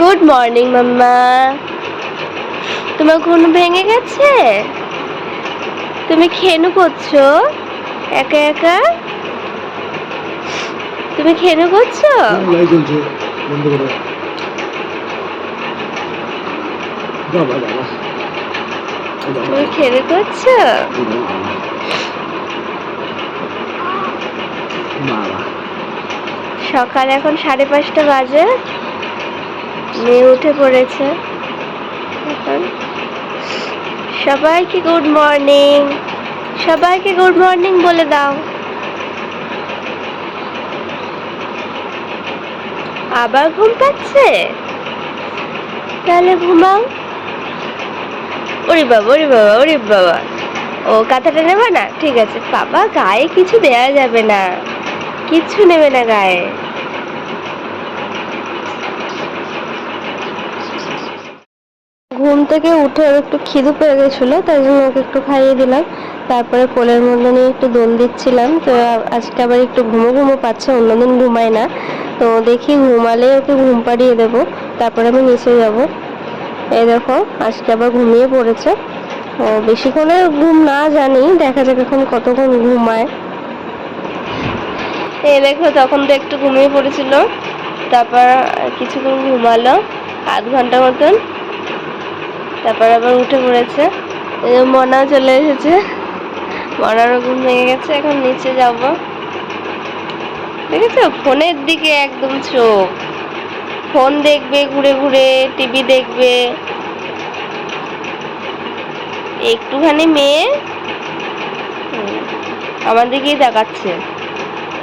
Good morning মাম্মা তোমার ঘুম ভেঙে গেছে? তুমি খেনু করছ? একা একা? তুমি খেনু করছ? বাবা, তুমি খেনু করছ? সকাল এখন সাড়ে পাঁচটা বাজে। মেয়ে উঠে পড়েছে। সবাইকে গুড মর্নিং সবাইকে গুড মর্নিং বলে দাও। আবার ঘুম পাচ্ছে? তাহলে ঘুমাও। ওরে বাবা ওরে বাবা ওরে বাবা। ও কাঁথাটা নেবে না? ঠিক আছে। বাবা, গায়ে কিছু দেয়া যাবে না। কিচ্ছু নেবে না গায়ে। ঘুম থেকে উঠে ওর একটু খিদে পেয়ে গেছিল, তাই জন্য ওকে একটু খাইয়ে দিলাম। তারপরে কোলের মধ্যে নিয়ে একটু দোল দিচ্ছিলাম, তো আজকে আবার একটু ঘুমো ঘুমো পাচ্ছে, অন্যদিন ঘুমায় না। তো দেখি ঘুমালে ওকে ঘুম পাড়িয়ে দেবো, তারপরে আমি নিচে যাব। এই দেখো, আজকে আবার ঘুমিয়ে পড়েছে। ও বেশিক্ষণের ঘুম না জানি, দেখা যাক এখন কতক্ষণ ঘুমায়। এই দেখো, তখন তো একটু ঘুমিয়ে পড়েছিল, তারপর কিছুক্ষণ ঘুমালো, আধ ঘণ্টা মতন। তারপর আবার উঠে পড়েছে। মনাও চলে এসেছে। মনারও ঘুম ভেঙে গেছে, এখন নিচে যাব। দেখেছ? ফোনের দিকে একদম চোখ। ফোন দেখবে, ঘুরে ঘুরে, টিভি দেখবে। একটুখানি মেয়ে আমার দিকেই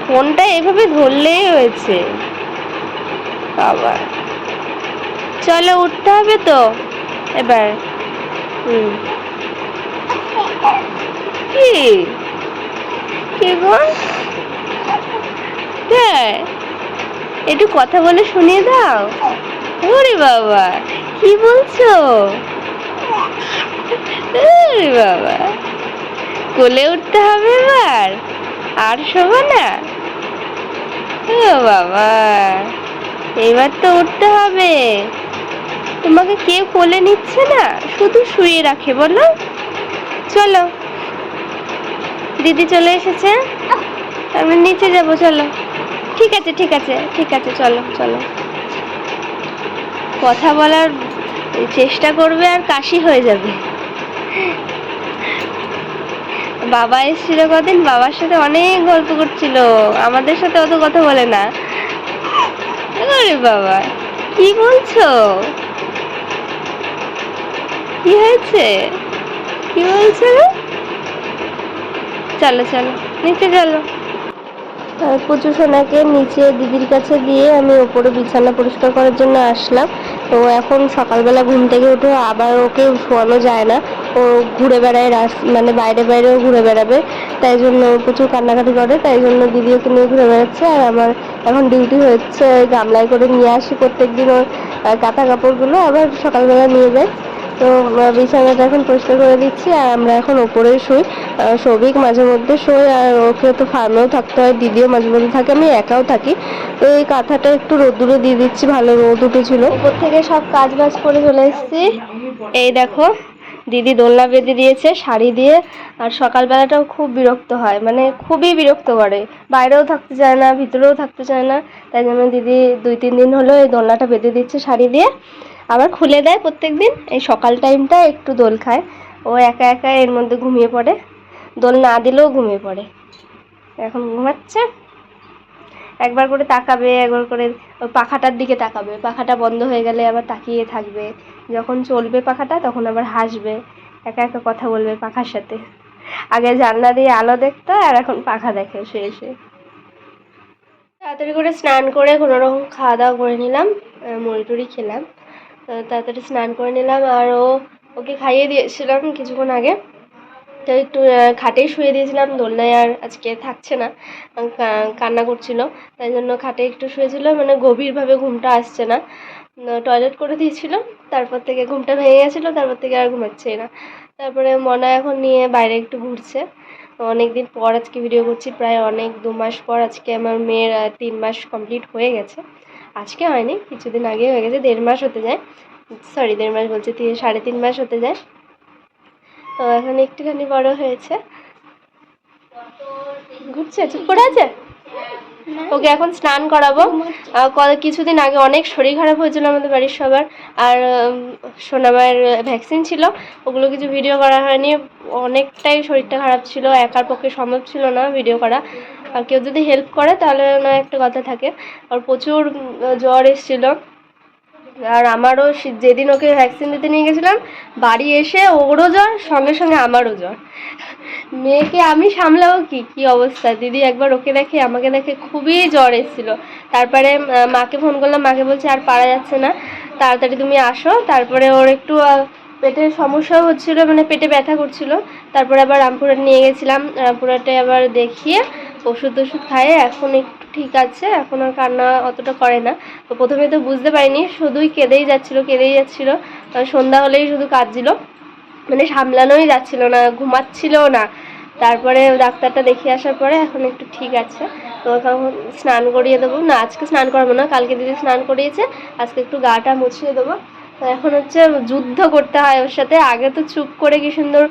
ফোনটা এভাবে ধরলেই হয়েছে। বাবা। চলো, উঠতে হবে তো। এবার। হুম। কি? কি গো? একটু কথা বলে শুনিয়ে দাও। ওরে বাবা, কি বলছো? ওরে বাবা, কোলে উঠতে হবে এবার, আর শোবো না? ও বাবা, এবার তো উঠতে হবে। তোমাকে কেউ কোলে নিচ্ছে না, শুধু শুয়ে রাখে, বলো। চলো। দিদি চলে এসেছে। আমরা নিচে যাব, চলো। ঠিক আছে ঠিক আছে ঠিক আছে, চলো চলো। কথা বলার চেষ্টা করবে আর কাশি হয়ে যাবে। বাবা এসেছিল কদিন, বাবার সাথে অনেক গল্প করছিল। আমাদের সাথে অত কথা বলে না। বাবা, কি বলছো? কি হয়েছে? কি বলছো? চলো চলো নিচে চলো। পুচু সোনাকে নিচে দিদির কাছে দিয়ে আমি ওপরে বিছানা পরিষ্কার করার জন্য আসলাম। তো এখন সকালবেলা ঘুম থেকে উঠে আবার ওকে শোয়ানো যায় না। ও ঘুরে বেড়ায় রাস মানে বাইরে বাইরেও ঘুরে বেড়াবে। তাই জন্য প্রচুর কান্নাকাটি করে তাই জন্য দিদি ওকে নিয়ে ঘুরে বেড়াচ্ছে। আর আমার এখন ডিউটি হচ্ছে গামলায় করে নিয়ে আসি প্রত্যেকদিন ওর আহ, কাঁথা কাপড়গুলো আবার সকালবেলা নিয়ে যাই। তো বিছানাটা এখন পরিষ্কার করে দিচ্ছি আর আমরা এখন ওপরে শুই। সৌভিক মাঝে মধ্যে শোয় আর ওকে তো ফার্মেও থাকতে হয়, দিদিও মাঝে মধ্যে থাকে, আমি একাও থাকি। তো এই কাঁথাটা একটু রোদ্দুরে দিয়ে দিচ্ছি, ভালো রোদ উঠেছিল। উপর থেকে সব কাজ বাজ করে চলে এসেছি। এই দেখো, দিদি দোলনা বেঁধে দিয়েছে, শাড়ি দিয়ে, আর সকালবেলাটাও খুব বিরক্ত হয় মানে খুবই বিরক্ত করে। বাইরেও থাকতে চায় না, ভিতরেও থাকতে চায় না, তাই জন্য দিদি দুই তিন দিন হলো এই দোলনাটা বেঁধে দিচ্ছে শাড়ি দিয়ে। আবার খুলে দেয় প্রত্যেক দিন এই সকাল টাইমটা একটু দোল খায়। ও একা একা এর মধ্যে ঘুমিয়ে পড়ে। দোল না দিলেও ঘুমিয়ে পড়ে। এখন ঘুমাচ্ছে। একবার করে তাকাবে, একবার করে পাখাটার দিকে তাকাবে। পাখাটা বন্ধ হয়ে গেলে আবার তাকিয়ে থাকবে। যখন চলবে পাখাটা, তখন আবার হাসবে। একা একা কথা বলবে পাখার সাথে। আগে জানলা দিয়ে আলো দেখতো, আর এখন পাখা দেখে শুয়ে এসে। তাড়াতাড়ি করে স্নান করে কোনো রকম খাওয়া দাওয়া করে নিলাম মুড়ি টুড়ি খেলাম। তাড়াতাড়ি স্নান করে নিলাম আর ও ওকে খাইয়ে দিয়েছিলাম কিছুক্ষণ আগে। তো একটু খাটেই শুয়ে দিয়েছিলাম, দোলনায় আর আজকে থাকছে না কান্না করছিল। তাই জন্য খাটে একটু শুয়েছিল মানে গভীরভাবে ঘুমটা আসছে না। টয়লেট করে দিয়েছিল, তারপর থেকে ঘুমটা ভেঙে গেছিল, তারপর থেকে আর ঘুমাচ্ছেই না। তারপরে মনা এখন নিয়ে বাইরে একটু ঘুরছে। অনেক দিন পর আজকে ভিডিও করছি, প্রায় অনেক দু মাস পর আজকে আমার মেয়ের তিন মাস কমপ্লিট হয়ে গেছে। আজকে হয়নি, কিছুদিন আগে হয়ে গেছে, দেড় মাস হতে যায়। সরি দেড় মাস বলছি সাড়ে তিন মাস হতে যায়। তো এখন একটুখানি বড় হয়েছে। ঘুরছে, চুপ করে আছে? ওকে এখন স্নান করাবো। কিছুদিন আগে অনেক শরীর খারাপ হয়েছিল আমাদের বাড়ির সবার। আর সোনামায়ের ভ্যাকসিন ছিল, ওগুলো কিছু ভিডিও করা হয়নি। অনেকটাই শরীরটা খারাপ ছিল, একার পক্ষে সম্ভব ছিল না ভিডিও করা। আর কেউ যদি হেল্প করে, তাহলে না একটা কথা থাকে। আর প্রচুর জ্বর এসেছিল। আর আমারও যেদিন ওকে ভ্যাকসিন দিতে নিয়ে গেছিলাম, বাড়ি এসে ওরও জ্বর, সঙ্গে সঙ্গে আমারও জ্বর। মেয়েকে আমি সামলাবো কি? কি অবস্থা? দিদি একবার ওকে দেখে, আমাকে দেখে খুবই জ্বর এসেছিল। তারপরে মাকে ফোন করলাম, মাকে বলছে, আর পারা যাচ্ছে না। তাড়াতাড়ি তুমি আসো। তারপরে ওর একটু পেটের সমস্যাও হচ্ছিল মানে পেটে ব্যথা করছিল। তারপরে আবার রামপুরহাট নিয়ে গেছিলাম। রামপুরহাটে আবার দেখিয়ে ওষুধ টষুধ খাইয়ে এখন একটু ঠিক আছে, এখন আর কান্না অতটা করে না। তো প্রথমে তো বুঝতে পারিনি, শুধুই কেঁদেই যাচ্ছিল কেঁদেই যাচ্ছিল। সন্ধ্যা হলেই শুধু কাঁদছিল। মানে সামলানোই যাচ্ছিল না ঘুমাচ্ছিল না। তারপরে ডাক্তারটা দেখিয়ে আসার পরে এখন একটু ঠিক আছে। তো এখন স্নান করিয়ে দেবো। না, আজকে স্নান করাবো না, কালকে দিদি স্নান করিয়েছে। আজকে একটু গাটা মুছিয়ে দেবো। এখন হচ্ছে যুদ্ধ করতে হয় ওর সাথে। আগে তো চুপ করে কি সুন্দর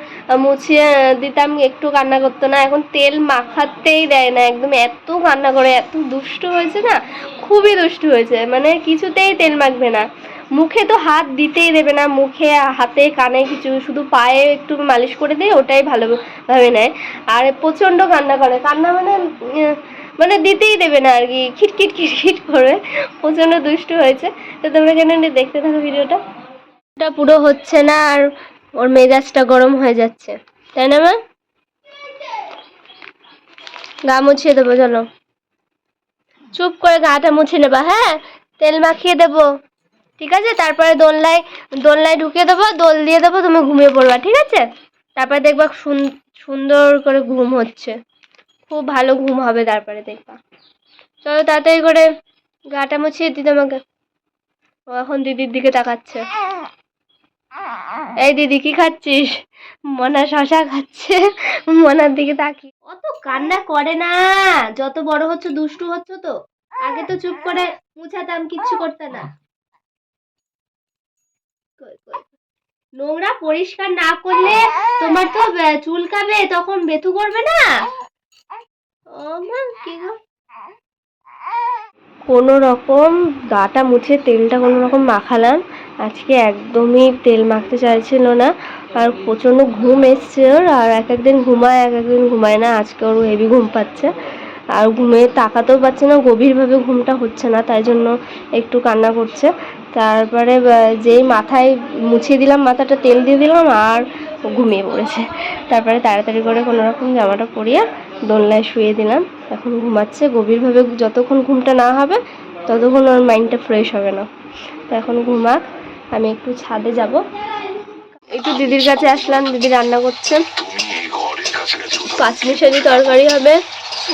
মুছিয়ে দিতাম, একটু কান্না করতো না। এখন তেল মাখাতেই দেয় না, একদম এত কান্না করে, এত দুষ্টু হয়েছে না, খুবই দুষ্টু হয়েছে। মানে কিছুতেই তেল মাখবে না। মুখে তো হাত দিতেই দেবে না, মুখে, হাতে, কানে কিছু, শুধু পায়ে একটু মালিশ করে দিয়ে ওটাই ভালোভাবে নেয়। আর প্রচণ্ড কান্না করে। কান্না মানে মানে দিতেই দেবে না আর কি খিটখিট খিটখিট করে। প্রচণ্ড দুষ্টু হয়েছে। তো তোমরা কেন দেখতে থাকো ভিডিওটা। ওটা পুরো হচ্ছে না আর ওর মেজাজটা গরম হয়ে যাচ্ছে। তাই না, মা? গা মুছিয়ে দেবো, চলো। চুপ করে গাটা মুছে নেবা হ্যাঁ? তেল মাখিয়ে দেবো। ঠিক আছে? তারপরে দোলনায় দোলনায় ঢুকিয়ে দেবো, দোল দিয়ে দেবো, তুমি ঘুমিয়ে পড়বা, ঠিক আছে? তারপরে দেখবা সুন- সুন্দর করে ঘুম হচ্ছে। খুব ভালো ঘুম হবে তারপরে দেখবা। চলো তাড়াতাড়ি করে গাটা মুছিয়ে দিই তোমাকে। ও এখন দিদির দিকে তাকাচ্ছে। এই দিদি, কি খাচ্ছিস? মনা শশা খাচ্ছে। মনার দিকে তাকি অত কান্না করে না। যত বড় হচ্ছে, দুষ্টু হচ্ছে তো। আগে তো চুপ করে মুছাতাম, কিচ্ছু করতে না। নোংরা পরিষ্কার না করলে তোমার তো চুলকাবে, তখন বেথু করবে না? কোনো রকম গাটা মুছে তেলটা কোনো রকম মাখালাম। আজকে একদমই তেল মাখতে চাইছিল না। আর প্রচণ্ড ঘুম এসছে ওর, আর এক একদিন ঘুমায়, এক একদিন ঘুমায় না। আজকে ওর হেভি ঘুম পাচ্ছে। আর ঘুমে তাকাতেও পাচ্ছে না, গভীরভাবে ঘুমটা হচ্ছে না, তাই জন্য একটু কান্না করছে। তারপরে যেই মাথায় মুছিয়ে দিলাম, মাথাটা তেল দিয়ে দিলাম, আর ঘুমিয়ে পড়েছে। তারপরে তাড়াতাড়ি করে কোনো রকম জামাটা পরিয়ে দোলনায় শুয়ে দিলাম। এখন ঘুমাচ্ছে। গভীরভাবে যতক্ষণ ঘুমটা না হবে, ততক্ষণ ওর মাইন্ডটা ফ্রেশ হবে না। তো এখন ঘুমাক। আমি একটু ছাদে যাব। একটু দিদির কাছে আসলাম। দিদি রান্না করছে। পাঁচমিশালি তরকারি হবে,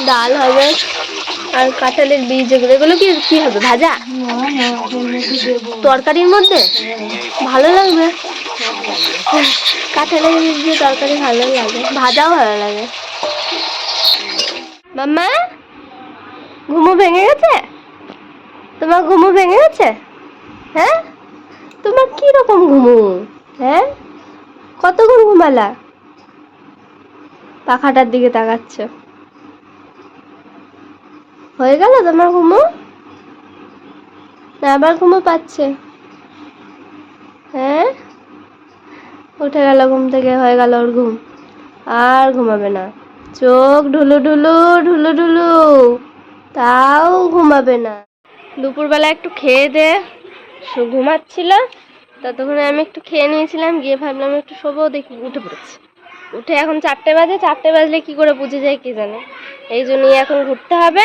ডাল হবে, আর কাঁঠালের বীজ এগুলো। এগুলো কি কি হবে? ভাজা? তরকারির মধ্যে? ভালো লাগবে। কাঁঠালের বীজ দিয়ে তরকারি ভালো লাগে। ভাজাও ভালো লাগে। মাম্মা, ঘুমো ভেঙে গেছে? তোমার ঘুমো ভেঙে গেছে? হ্যাঁ? তোমার কি রকম ঘুমু? হ্যাঁ? কতক্ষণ ঘুমালা? পাখাটার দিকে তাকাচ্ছ। হয়ে গেল তোমার ঘুমো? না, আবার ঘুমো পাচ্ছে। হ্যাঁ? উঠে গেল ঘুম থেকে, হয়ে গেল ওর ঘুম। আর ঘুমাবে না। চোখ ঢুলু ঢুলু ঢুলু ঢুলু। তাও ঘুমাবে না। দুপুরবেলা একটু খেয়ে দে। ঘুমাচ্ছিল। ততক্ষণে আমি একটু খেয়ে নিয়েছিলাম। গিয়ে ভাবলাম একটু শোবো, দেখি উঠে পড়েছে। উঠে এখন চারটে বাজে। চারটে বাজলে কি করে বুঝে যায় কে জানে। এই জন্যই এখন ঘুরতে হবে।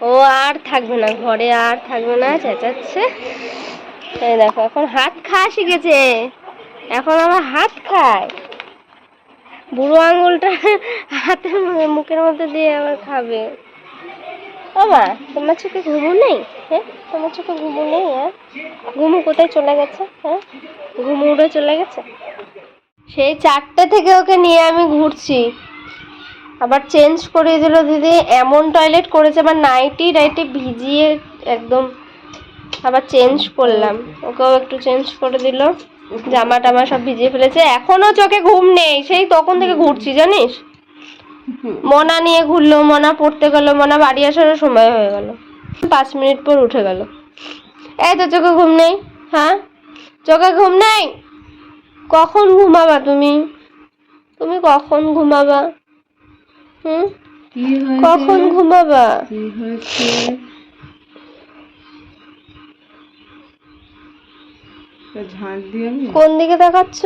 ও আর থাকবে না। ঘরে আর থাকবে না। চেঁচাচ্ছে। এই দেখো, এখন হাত খাওয়া শিখেছে। এখন আমার হাত খায়। বুড়ো আঙুলটা মধ্যে- মুখের মধ্যে দিয়ে আবার খাবে। মা তোমার চোখে ঘুমু নেই? হ্যাঁ? তোমার চোখে ঘুমু নেই হ্যাঁ? ঘুমু কোথায় চলে গেছে? হ্যাঁ? ঘুমু উড়ে চলে গেছে? সেই চারটে থেকে ওকে নিয়ে আমি ঘুরছি। আবার চেঞ্জ করিয়ে দিল দিদি, এমন টয়লেট করেছে, আবার নাইটি নাইটি ভিজিয়ে একদম আবার চেঞ্জ করলাম। ওকেও একটু চেঞ্জ করে দিল। জামা টামা সব ভিজিয়ে ফেলেছে। এখনও চোখে ঘুম নেই। সেই তখন থেকে ঘুরছি জানিস? মনা নিয়ে ঘুরলো মনা পড়তে গেল মনা বাড়ি আসারও সময় হয়ে গেল। পাঁচ মিনিট পর উঠে গেল। এই তো চোখে ঘুম নেই হ্যাঁ? চোখে ঘুম নেই? কখন ঘুমাবা তুমি? তুমি কখন ঘুমাবা? হুম? কখন ঘুমাবা কি হয়েছে তা কোন দিকে দেখাচ্ছ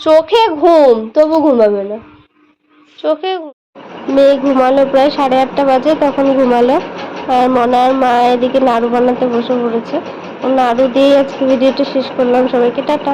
চোখে ঘুম, তবু ঘুমাবে না। চোখে মেয়ে ঘুমালো প্রায় সাড়ে আটটা বাজে, তখন ঘুমালো। আর মনে মনার মা এদিকে নাড়ু বানাতে বসে পড়েছে। নাড়ু দিয়েই আজকে ভিডিওটা শেষ করলাম সবাইকে, টাটা।